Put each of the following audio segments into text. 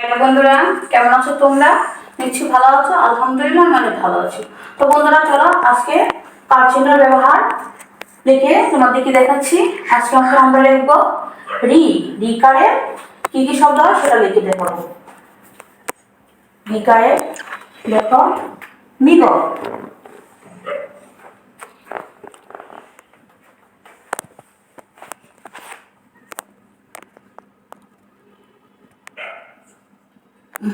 Hello বন্ধুরা? কেমন আছো তোমরা? নিশ্চয়ই ভালো আছো? আলহামদুলিল্লাহ, আমি ভালো আছি। তো বন্ধুরা, চলো আজকে কার চিহ্নের ব্যবহার লিখে তোমাদেরকে দেখাচ্ছি। আজকে আমরা লিখব রি। রিকারের কি কি শব্দ হয় সেটা লিখে দেখাবো রিকারের দেখো নিগ। নিগ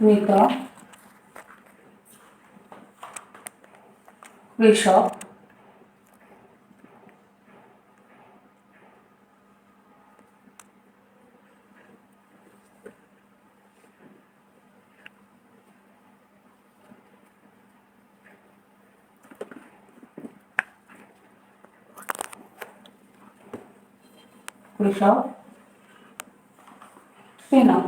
নিগ ঋষভ ঋষভ সিনহ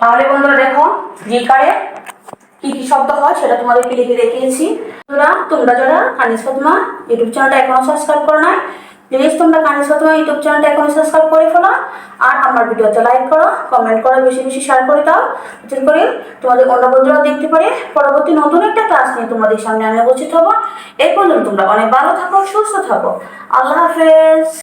তাহলে বন্ধুরা দেখো যে কারে কি কি শব্দ হয় সেটা তোমাদেরকে লিখে দেখিয়েছি। তোমরা তোমরা যারা কানিস ফাতমা ইউটিউব চ্যানেলটা এখনও সাবস্ক্রাইব করো না প্লিজ তোমরা কানে সাথে ইউটিউব চ্যানেলটা এখন সাবস্ক্রাইব করে ফেলো আর আমার ভিডিওতে লাইক করো কমেন্ট করো, বেশি বেশি শেয়ার করে দাও, যাতে করে তোমাদের অন্য বন্ধুরা দেখতে পারে। পরবর্তী নতুন একটা ক্লাস নিয়ে তোমাদের সামনে আমি উপস্থিত হব। এই পর্যন্ত তোমরা অনেক ভালো থাকো, সুস্থ থাকো। আল্লাহ হাফেজ।